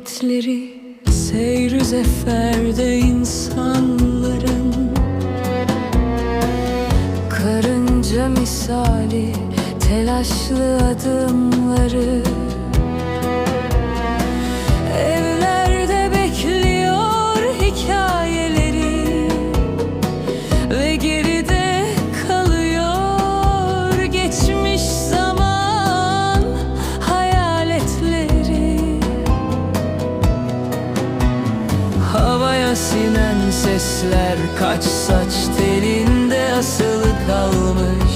Hareketleri seyr zeferde insanların. Karınca misali telaşlı adımları. Sinen sesler kaç saç telinde asılı kalmış.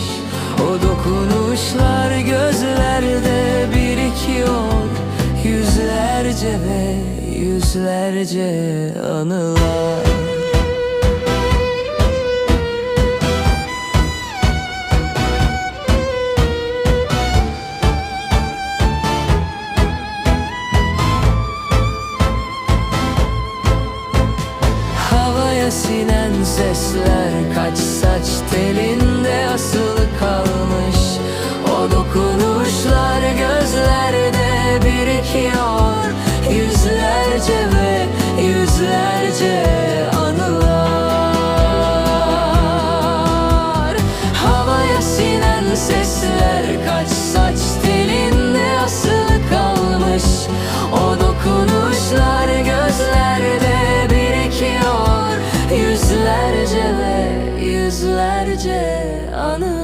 O dokunuşlar gözlerde birikiyor. Yüzlerce ve yüzlerce anılar sesler kaç saç telinde asılı kalmış. O dokunuşlar gözlerde birikiyor Yüzlerce anılar